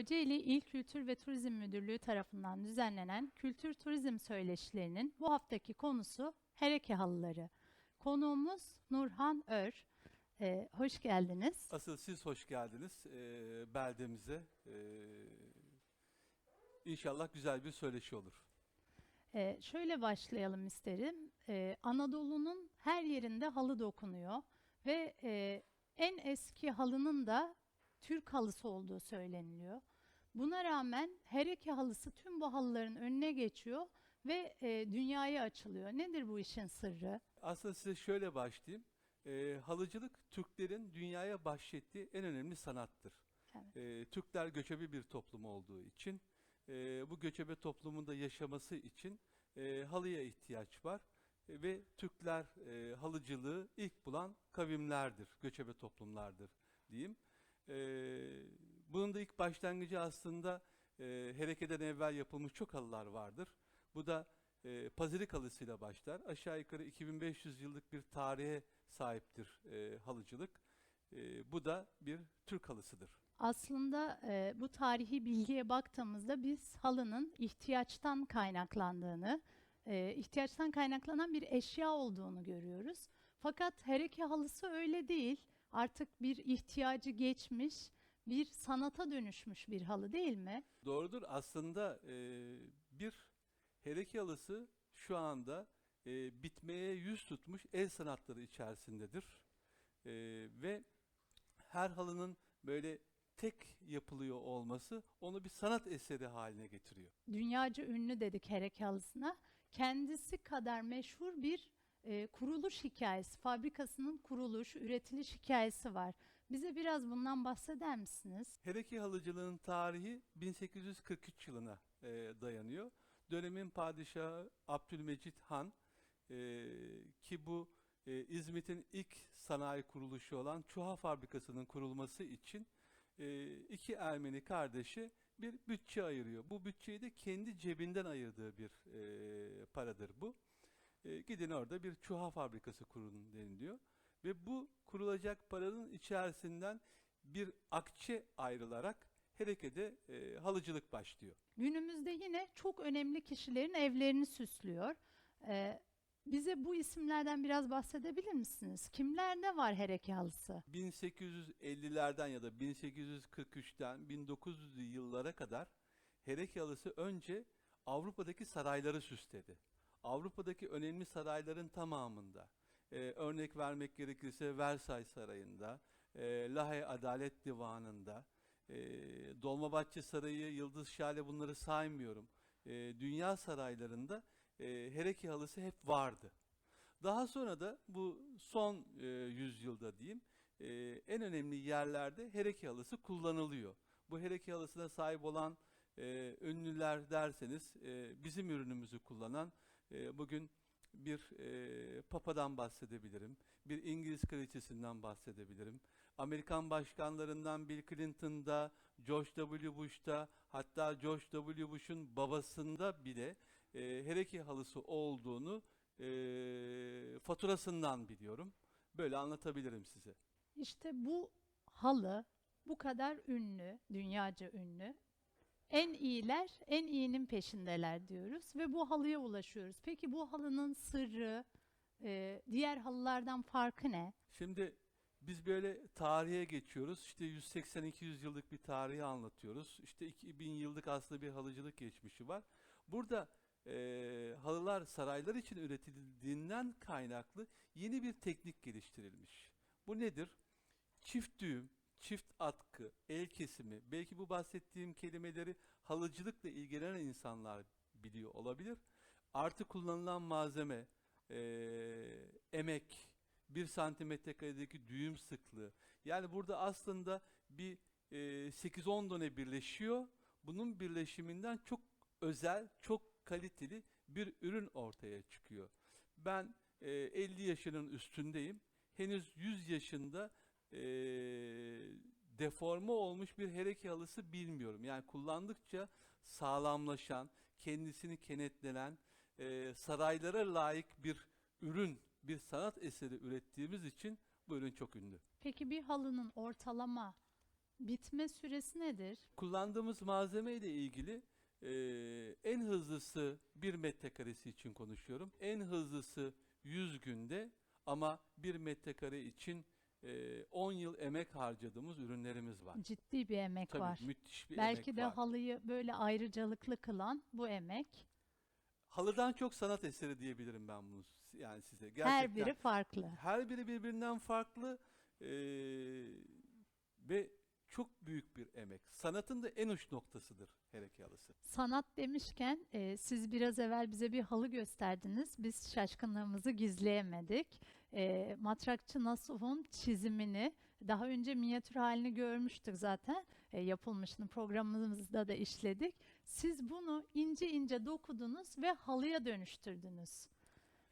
Kocaeli İl Kültür ve Turizm Müdürlüğü tarafından düzenlenen Kültür Turizm Söyleşilerinin bu haftaki konusu Hereke Halıları. Konuğumuz Nurhan Ör. Ee, hoş geldiniz. Asıl siz hoş geldiniz e, beldemize. E, inşallah güzel bir söyleşi olur. Ee, şöyle başlayalım isterim. Ee, Anadolu'nun her yerinde halı dokunuyor ve e, en eski halının da Türk halısı olduğu söyleniliyor. Buna rağmen Hereke halısı tüm bu halıların önüne geçiyor ve e, dünyaya açılıyor. Nedir bu işin sırrı? Aslında size şöyle başlayayım. E, halıcılık Türklerin dünyaya bahşettiği en önemli sanattır. Evet. E, Türkler göçebe bir toplum olduğu için, e, bu göçebe toplumunda yaşaması için e, halıya ihtiyaç var. E, ve Türkler e, halıcılığı ilk bulan kavimlerdir, göçebe toplumlardır diyeyim. E, bunun da ilk başlangıcı aslında e, Hereke'den evvel yapılmış çok halılar vardır. Bu da e, pazirik halısıyla başlar. Aşağı yukarı 2500 yıllık bir tarihe sahiptir e, halıcılık. E, bu da bir Türk halısıdır. Aslında e, bu tarihi bilgiye baktığımızda biz halının ihtiyaçtan kaynaklandığını, e, ihtiyaçtan kaynaklanan bir eşya olduğunu görüyoruz. Fakat hereke halısı öyle değil. Artık bir ihtiyacı geçmiş, bir sanata dönüşmüş bir halı değil mi? Doğrudur. Aslında e, bir hereke halısı şu anda e, bitmeye yüz tutmuş el sanatları içerisindedir. E, ve her halının böyle tek yapılıyor olması onu bir sanat eseri haline getiriyor. Dünyaca ünlü dedik hereke halısına. Kendisi kadar meşhur bir e, kuruluş hikayesi, fabrikasının kuruluş, üretiliş hikayesi var. Bize biraz bundan bahseder misiniz? Hereke halıcılığının tarihi 1843 yılına e, dayanıyor. Dönemin padişahı Abdülmecit Han e, ki bu e, İzmit'in ilk sanayi kuruluşu olan Çuha fabrikasının kurulması için e, iki Ermeni kardeşi bir bütçe ayırıyor. Bu bütçeyi de kendi cebinden ayırdığı bir e, paradır bu. E, gidin orada bir çuha fabrikası kurun deniliyor. Ve bu kurulacak paranın içerisinden bir akçe ayrılarak Hereke'de e, halıcılık başlıyor. Günümüzde yine çok önemli kişilerin evlerini süslüyor. Ee, bize bu isimlerden biraz bahsedebilir misiniz? Kimlerde var hereke halısı? 1850'lerden ya da 1843'ten 1900'lü yıllara kadar Hereke halısı önce Avrupa'daki sarayları süsledi. Avrupa'daki önemli sarayların tamamında, e, örnek vermek gerekirse Versailles Sarayı'nda, e, Lahey Adalet Divanı'nda, e, Dolmabahçe Sarayı, Yıldız Şale bunları saymıyorum. E, dünya saraylarında e, Hereke halısı hep vardı. Daha sonra da bu son e, yüzyılda diyeyim e, en önemli yerlerde hereke halısı kullanılıyor. Bu hereke halısına sahip olan e, ünlüler derseniz e, bizim ürünümüzü kullanan e, bugün bir e, papadan bahsedebilirim, bir İngiliz kraliçesinden bahsedebilirim. Amerikan başkanlarından Bill Clinton'da, George W. Bush'ta, hatta George W. Bush'un babasında bile e, hereke halısı olduğunu e, faturasından biliyorum. Böyle anlatabilirim size. İşte bu halı bu kadar ünlü, dünyaca ünlü. En iyiler en iyinin peşindeler diyoruz ve bu halıya ulaşıyoruz. Peki bu halının sırrı, e, diğer halılardan farkı ne? Şimdi biz böyle tarihe geçiyoruz. İşte 180-200 yıllık bir tarihi anlatıyoruz. İşte 2000 yıllık aslında bir halıcılık geçmişi var. Burada e, halılar saraylar için üretildiğinden kaynaklı yeni bir teknik geliştirilmiş. Bu nedir? Çift düğüm, çift atkı, el kesimi, belki bu bahsettiğim kelimeleri halıcılıkla ilgilenen insanlar biliyor olabilir. Artı kullanılan malzeme, eee, emek, bir santimetre karedeki düğüm sıklığı. Yani burada aslında bir eee, 8-10 done birleşiyor. Bunun birleşiminden çok özel, çok kaliteli bir ürün ortaya çıkıyor. Ben eee, 50 yaşının üstündeyim. Henüz 100 yaşında eee, deforme olmuş bir hereke halısı bilmiyorum. Yani kullandıkça sağlamlaşan, kendisini kenetlenen, eee, saraylara layık bir ürün, bir sanat eseri ürettiğimiz için bu ürün çok ünlü. Peki bir halının ortalama Bitme süresi nedir? Kullandığımız malzeme ile ilgili eee, en hızlısı 1 metrekaresi için konuşuyorum. En hızlısı 100 günde ama 1 metrekare için eee, 10 yıl emek harcadığımız ürünlerimiz var. Ciddi bir emek Tabii var. müthiş bir Belki emek de var. halıyı böyle ayrıcalıklı kılan bu emek. Halıdan çok sanat eseri diyebilirim ben bunu yani size. Her Gerçekten biri farklı. her biri birbirinden farklı eee, ve çok büyük bir emek. Sanatın da en uç noktasıdır hereke halısı. Sanat demişken e, siz biraz evvel bize bir halı gösterdiniz. Biz şaşkınlığımızı gizleyemedik. E, Matrakçı Nasuh'un çizimini daha önce minyatür halini görmüştük zaten. E, yapılmışını programımızda da işledik. Siz bunu ince ince dokudunuz ve halıya dönüştürdünüz.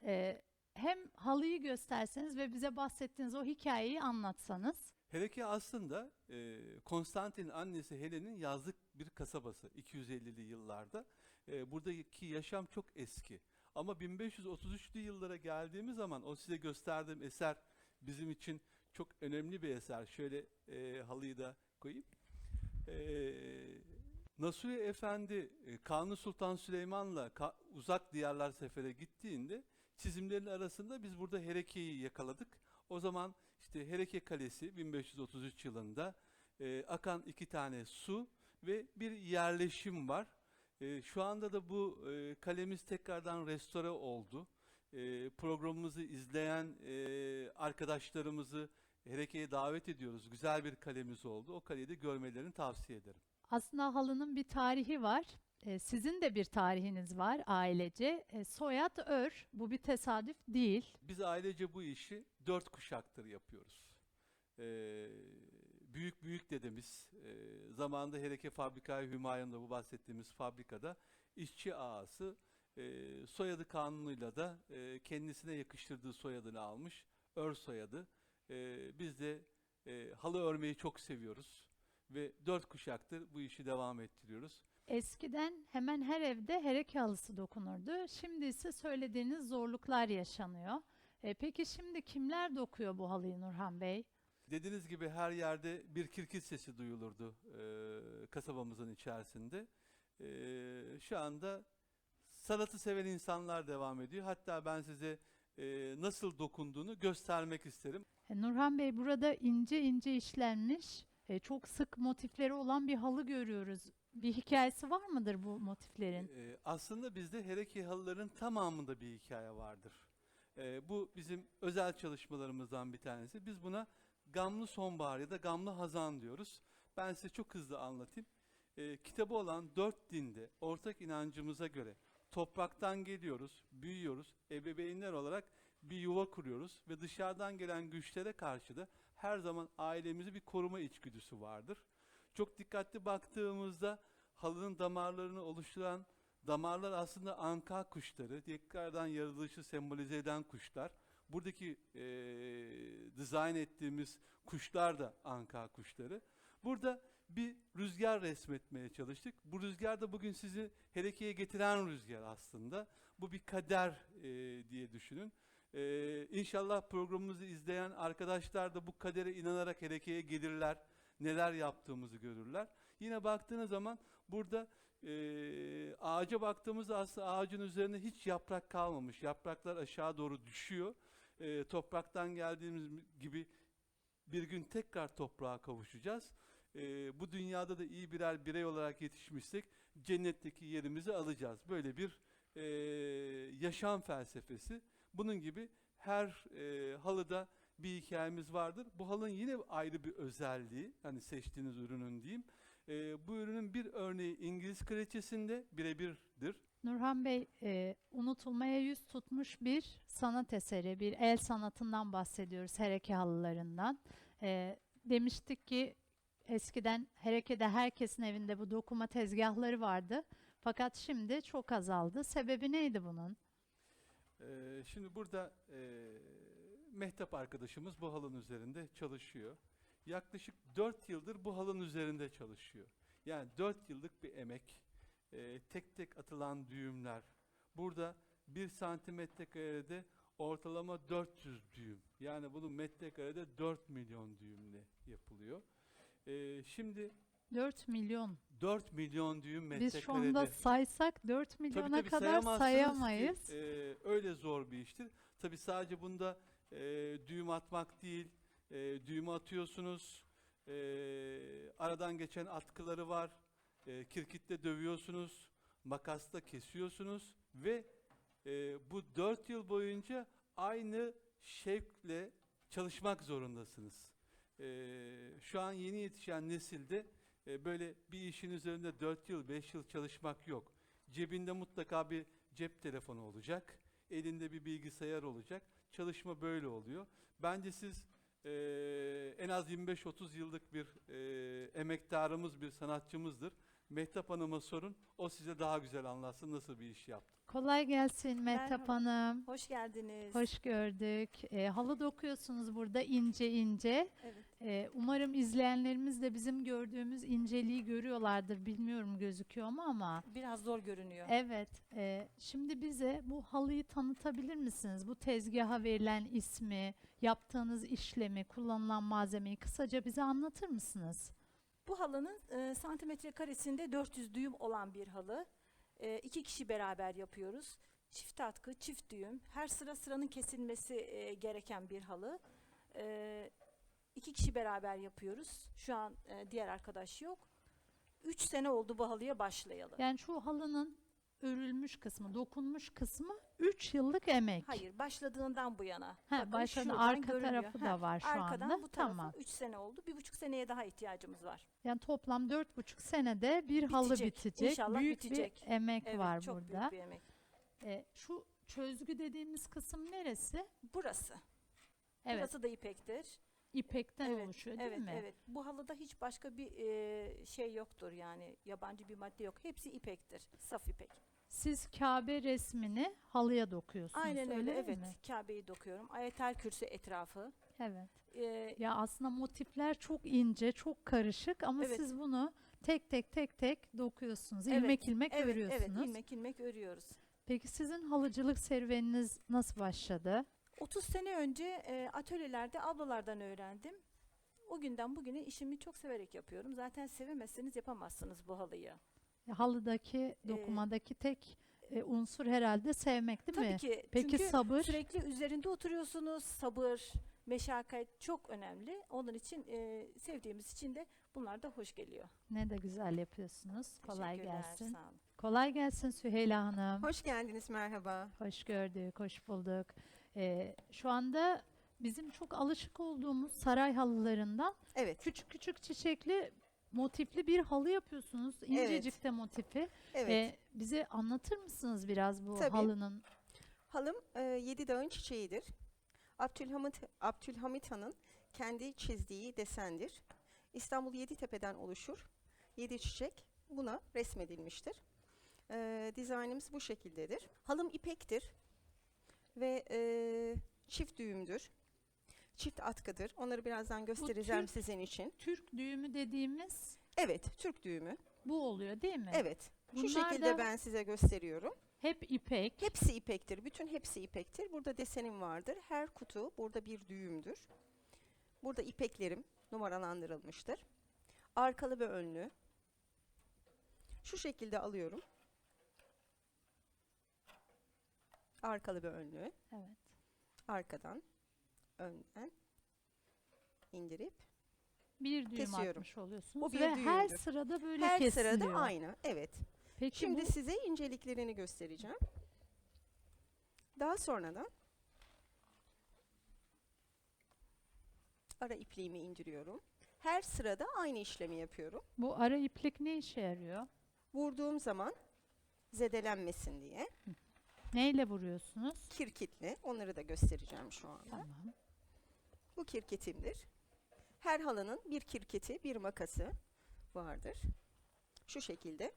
E, hem halıyı gösterseniz ve bize bahsettiğiniz o hikayeyi anlatsanız. Hereke aslında e, Konstantin'in annesi Helen'in yazlık bir kasabası 250'li yıllarda. E, buradaki yaşam çok eski. Ama 1533'lü yıllara geldiğimiz zaman o size gösterdiğim eser bizim için çok önemli bir eser. Şöyle e, halıyı da koyayım. E, Nasuhi Efendi e, Kanuni Sultan Süleyman'la ka- uzak diyarlar sefere gittiğinde çizimlerin arasında biz burada Hereke'yi yakaladık. O zaman işte Hereke Kalesi 1533 yılında e, akan iki tane su ve bir yerleşim var. E, şu anda da bu e, kalemiz tekrardan restore oldu. E, programımızı izleyen e, arkadaşlarımızı Hereke'ye davet ediyoruz. Güzel bir kalemiz oldu. O kaleyi de görmelerini tavsiye ederim. Aslında halının bir tarihi var. Ee, sizin de bir tarihiniz var ailece. Ee, soyad Ör. Bu bir tesadüf değil. Biz ailece bu işi dört kuşaktır yapıyoruz. Ee, büyük büyük dedemiz e, zamanında Hereke Fabrikayı Hümayun'da bu bahsettiğimiz fabrikada işçi ağası e, soyadı kanunuyla da e, kendisine yakıştırdığı soyadını almış. Ör soyadı. E, biz de e, halı örmeyi çok seviyoruz ve dört kuşaktır bu işi devam ettiriyoruz. Eskiden hemen her evde hereke halısı dokunurdu. Şimdi ise söylediğiniz zorluklar yaşanıyor. Ee, peki şimdi kimler dokuyor bu halıyı Nurhan Bey? Dediğiniz gibi her yerde bir kirkit sesi duyulurdu e, kasabamızın içerisinde. E, şu anda sanatı seven insanlar devam ediyor. Hatta ben size e, nasıl dokunduğunu göstermek isterim. E, Nurhan Bey burada ince ince işlenmiş, e, çok sık motifleri olan bir halı görüyoruz. Bir hikayesi var mıdır bu motiflerin? E, aslında bizde Hereke halıların tamamında bir hikaye vardır. E, bu bizim özel çalışmalarımızdan bir tanesi. Biz buna gamlı sonbahar ya da gamlı hazan diyoruz. Ben size çok hızlı anlatayım. E, kitabı olan dört dinde ortak inancımıza göre topraktan geliyoruz, büyüyoruz, ebeveynler olarak bir yuva kuruyoruz ve dışarıdan gelen güçlere karşı da her zaman ailemizin bir koruma içgüdüsü vardır. Çok dikkatli baktığımızda halının damarlarını oluşturan damarlar aslında anka kuşları, tekrardan yaratılışı sembolize eden kuşlar. Buradaki eee dizayn ettiğimiz kuşlar da anka kuşları. Burada bir rüzgar resmetmeye çalıştık. Bu rüzgar da bugün sizi Hereke'ye getiren rüzgar aslında. Bu bir kader eee, diye düşünün. Eee inşallah programımızı izleyen arkadaşlar da bu kadere inanarak Hereke'ye gelirler. Neler yaptığımızı görürler. Yine baktığınız zaman burada eee, ağaca baktığımızda aslında ağacın üzerinde hiç yaprak kalmamış. Yapraklar aşağı doğru düşüyor. Eee, topraktan geldiğimiz gibi bir gün tekrar toprağa kavuşacağız. Eee, bu dünyada da iyi birer birey olarak yetişmişsek cennetteki yerimizi alacağız. Böyle bir eee, yaşam felsefesi. Bunun gibi her eee, halıda bir hikayemiz vardır. Bu halının yine ayrı bir özelliği, hani seçtiğiniz ürünün diyeyim. Eee, bu ürünün bir örneği İngiliz kraliçesinde birebirdir. Nurhan Bey, e, unutulmaya yüz tutmuş bir sanat eseri, bir el sanatından bahsediyoruz hereke halılarından. E, demiştik ki eskiden herekede herkesin evinde bu dokuma tezgahları vardı. Fakat şimdi çok azaldı. Sebebi neydi bunun? Eee, şimdi burada eee Mehtap arkadaşımız bu halının üzerinde çalışıyor. Yaklaşık 4 yıldır bu halının üzerinde çalışıyor. Yani 4 yıllık bir emek, eee, tek tek atılan düğümler. Burada 1 santimetre karede ortalama 400 düğüm. Yani bunu metrekarede 4 milyon düğümle yapılıyor. Ee, şimdi 4 milyon. 4 milyon düğüm metrekarede. Biz şu anda saysak 4 milyona tabii kadar sayamazsınız sayamayız. Ki, e, öyle zor bir iştir. Tabii sadece bunda e, düğüm atmak değil, e, düğümü atıyorsunuz, e, aradan geçen atkıları var, e, kirkitle dövüyorsunuz, makasla kesiyorsunuz ve e, bu 4 yıl boyunca aynı şevkle çalışmak zorundasınız. E, şu an yeni yetişen nesilde e, böyle bir işin üzerinde 4 yıl, 5 yıl çalışmak yok. Cebinde mutlaka bir cep telefonu olacak, elinde bir bilgisayar olacak. Çalışma böyle oluyor. Bence siz e, en az 25-30 yıllık bir e, emektarımız, bir sanatçımızdır. Mehtap Hanım'a sorun, o size daha güzel anlatsın nasıl bir iş yaptı. Kolay gelsin Mehtap Merhaba. Hanım. Hoş geldiniz. Hoş gördük. E, halı dokuyorsunuz burada ince ince. Evet. E, umarım izleyenlerimiz de bizim gördüğümüz inceliği görüyorlardır. Bilmiyorum gözüküyor mu ama. Biraz zor görünüyor. Evet. e, şimdi bize bu halıyı tanıtabilir misiniz? Bu tezgaha verilen ismi, yaptığınız işlemi, kullanılan malzemeyi kısaca bize anlatır mısınız? Bu halının e, santimetre karesinde 400 düğüm olan bir halı. E, iki kişi beraber yapıyoruz. Çift atkı, çift düğüm. Her sıra sıranın kesilmesi e, gereken bir halı. E, iki kişi beraber yapıyoruz. Şu an e, diğer arkadaş yok. Üç sene oldu bu halıya başlayalı. Yani şu halının örülmüş kısmı, dokunmuş kısmı 3 yıllık emek. Hayır, başladığından bu yana. Ha, başladı. Arka görünüyor. tarafı da var şu Arkadan anda. bu Tamam. 3 sene oldu. Bir buçuk seneye daha ihtiyacımız var. Yani toplam dört buçuk senede bir halı Bitecek. bitecek. İnşallah büyük bitecek. bir emek Evet, var çok burada. büyük bir emek. E, şu çözgü dediğimiz kısım neresi? Burası. Evet, Burası da ipektir. İpekten evet, oluşuyor değil evet, mi? Evet. Bu halıda hiç başka bir e, şey yoktur yani yabancı bir madde yok. Hepsi ipektir. Saf ipek. Siz Kabe resmini halıya dokuyorsunuz. Aynen öyle. değil Evet. Kabe'yi dokuyorum. Ayetel Kürsü etrafı. Evet. E, Ya aslında motifler çok ince, çok karışık ama Evet. siz bunu tek tek tek tek dokuyorsunuz. Evet, ilmek ilmek evet, örüyorsunuz. evet. ilmek ilmek örüyoruz. Peki sizin halıcılık serüveniniz nasıl başladı? 30 sene önce e, atölyelerde ablalardan öğrendim. O günden bugüne işimi çok severek yapıyorum. Zaten sevemezseniz yapamazsınız bu halıyı. E, Halıdaki, dokumadaki tek e, unsur herhalde sevmek değil Tabii mi? ki. Peki çünkü sabır? sürekli üzerinde oturuyorsunuz. Sabır, meşakkat çok önemli. Onun için e, sevdiğimiz için de bunlar da hoş geliyor. Ne de güzel yapıyorsunuz. Kolay Teşekkürler, gelsin. sağ olun. Kolay gelsin Süheyla Hanım. Hoş geldiniz, merhaba. Hoş gördük, hoş bulduk. Ee, şu anda bizim çok alışık olduğumuz saray halılarından Evet, küçük küçük çiçekli motifli bir halı yapıyorsunuz. İncecik de motifi. evet. Ee, bize anlatır mısınız biraz bu Tabii. halının? Halım e, Yedi Dağın çiçeğidir. Abdülhamit, Abdülhamit Han'ın kendi çizdiği desendir. İstanbul Yeditepe'den oluşur. Yedi çiçek buna resmedilmiştir. E, dizaynımız bu şekildedir. Halım ipektir ve e, çift düğümdür. Çift atkıdır. Onları birazdan göstereceğim Türk- sizin için. Türk düğümü dediğimiz Evet, Türk düğümü. bu oluyor değil mi? Evet. Şu Bunlar şekilde da ben size gösteriyorum. hep ipek. Hepsi ipektir. Bütün hepsi ipektir. Burada desenim vardır. Her kutu burada bir düğümdür. Burada ipeklerim numaralandırılmıştır. Arkalı ve önlü. Şu şekilde alıyorum. Arkalı ve önlü. Evet. Arkadan, önden indirip Bir düğüm Kesiyorum. atmış oluyorsunuz O bir ve her düğümdür. sırada böyle her kesiliyor. sırada aynı. Evet. Peki Şimdi bu size inceliklerini göstereceğim. Daha sonradan ara ipliğimi indiriyorum. Her sırada aynı işlemi yapıyorum. bu ara iplik ne işe yarıyor? Vurduğum zaman zedelenmesin diye Neyle vuruyorsunuz? kirkitli onları da göstereceğim şu anda. Tamam. Bu kirketimdir. Her halının bir kirketi, bir makası vardır. Şu şekilde.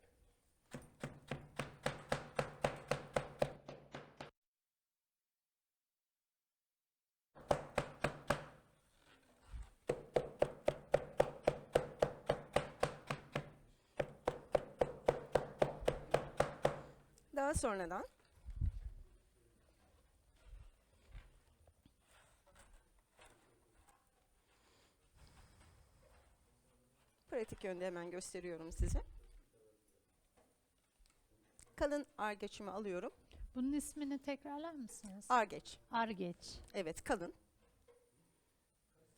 Daha sonradan pratik yönde hemen gösteriyorum size. Kalın argeçimi alıyorum. Bunun ismini tekrarlar mısınız? Argeç. Argeç. Evet kalın.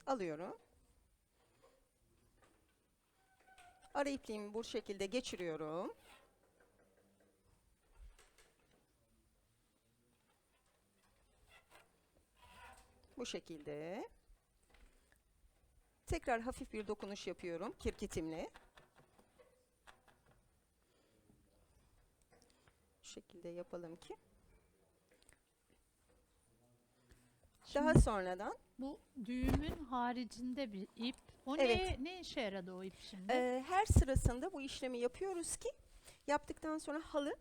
Alıyorum. Ara ipliğimi bu şekilde geçiriyorum. Bu şekilde. Tekrar hafif bir dokunuş yapıyorum kirkitimle. Şu şekilde yapalım ki. Daha Şimdi sonradan bu düğümün haricinde bir ip. O Evet. ne, ne işe yaradı o ip şimdi? Ee, her sırasında bu işlemi yapıyoruz ki yaptıktan sonra halı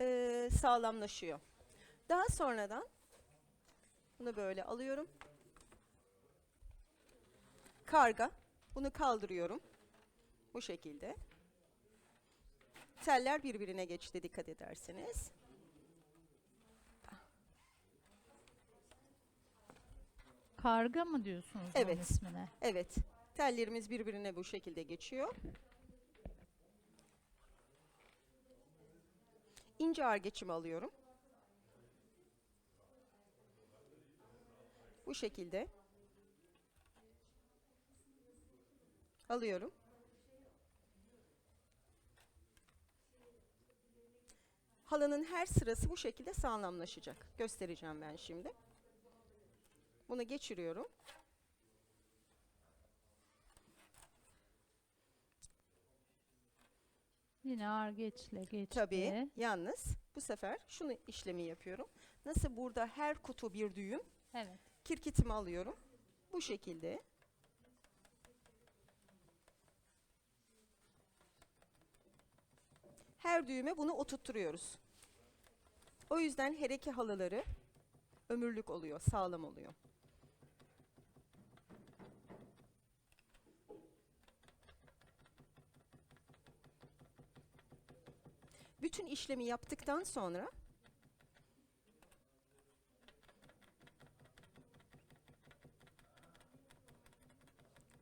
e, sağlamlaşıyor. Daha sonradan bunu böyle alıyorum. Karga. Bunu kaldırıyorum. Bu şekilde. Teller birbirine geçti dikkat ederseniz. Karga mı diyorsunuz Evet. onun ismine? Evet. Tellerimiz birbirine bu şekilde geçiyor. İnce argeçimi alıyorum. Bu şekilde. Alıyorum. Halının her sırası bu şekilde sağlamlaşacak. Göstereceğim ben şimdi. Bunu geçiriyorum. Yine argeçle geçti. Tabii. Yalnız bu sefer şunu işlemi yapıyorum. Nasıl burada her kutu bir düğüm, Evet. kirkitimi alıyorum. Bu şekilde. Her düğüme bunu oturtturuyoruz. O yüzden hereke halıları ömürlük oluyor, sağlam oluyor. Bütün işlemi yaptıktan sonra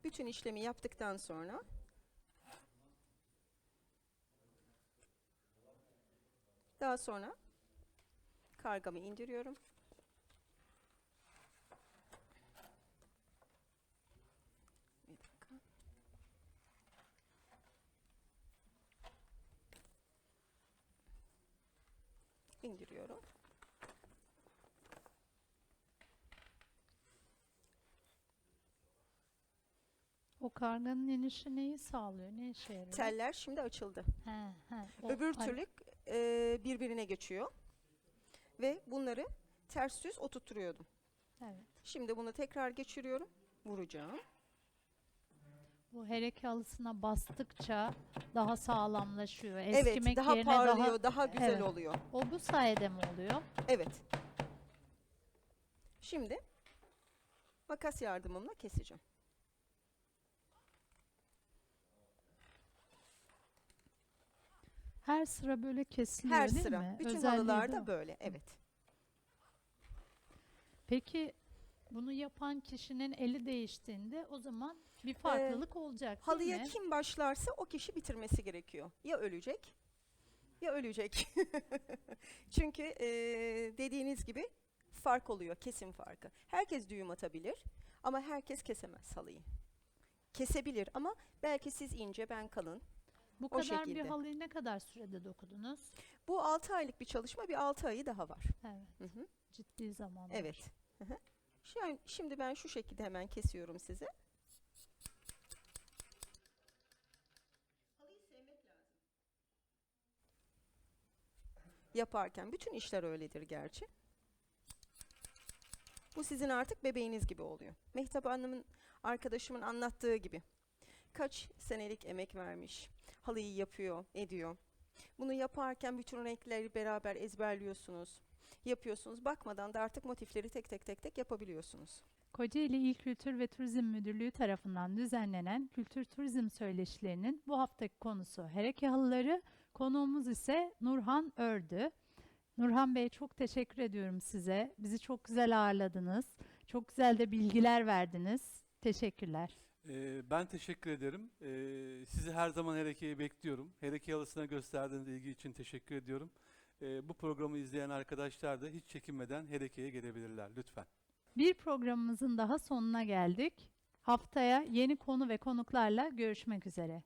bütün işlemi yaptıktan sonra daha sonra kargamı indiriyorum. Bir dakika. indiriyorum. O karganın inişi neyi sağlıyor? Ne işe yarıyor? Teller şimdi açıldı. He, he. O Öbür türlü e, birbirine geçiyor. Ve bunları ters düz oturtturuyordum. Evet. Şimdi bunu tekrar geçiriyorum. Vuracağım. Bu hereke halısına bastıkça daha sağlamlaşıyor. evet, Eskimek daha yerine parlıyor, daha, güzel Evet. oluyor. O bu sayede mi oluyor? Evet. Şimdi makas yardımımla keseceğim. Her sıra böyle kesiliyor Her değil sıra. mi? Bütün Özelliği de halılarda o. böyle. Evet. Peki bunu yapan kişinin eli değiştiğinde o zaman bir farklılık olacak değil Halıya mi? kim başlarsa o kişi bitirmesi gerekiyor. Ya ölecek ya ölecek. Çünkü eee, dediğiniz gibi fark oluyor, kesim farkı. Herkes düğüm atabilir ama herkes kesemez halıyı. Kesebilir ama belki siz ince, ben kalın. Bu o kadar bir şekilde. halıyı ne kadar sürede dokudunuz? Bu 6 aylık bir çalışma, bir 6 ayı daha var. Evet, Hı hı. ciddi zaman. Evet. Hı hı. Şimdi ben şu şekilde hemen kesiyorum size. Yaparken bütün işler öyledir gerçi. Bu sizin artık bebeğiniz gibi oluyor. Mehtap Hanım'ın arkadaşımın anlattığı gibi. Kaç senelik emek vermiş. Halıyı yapıyor, ediyor. Bunu yaparken bütün renkleri beraber ezberliyorsunuz yapıyorsunuz. Bakmadan da artık motifleri tek tek tek tek yapabiliyorsunuz. Kocaeli İl Kültür ve Turizm Müdürlüğü tarafından düzenlenen Kültür Turizm Söyleşilerinin bu haftaki konusu Hereke Halıları, konuğumuz ise Nurhan Ördü. Nurhan Bey çok teşekkür ediyorum size. Bizi çok güzel ağırladınız. Çok güzel de bilgiler verdiniz. Teşekkürler. Ee, ben teşekkür ederim. Ee, sizi her zaman Hereke'ye bekliyorum. Hereke Yalısı'na gösterdiğiniz ilgi için teşekkür ediyorum. Ee, bu programı izleyen arkadaşlar da hiç çekinmeden Hereke'ye gelebilirler lütfen. Bir programımızın daha sonuna geldik. Haftaya yeni konu ve konuklarla görüşmek üzere.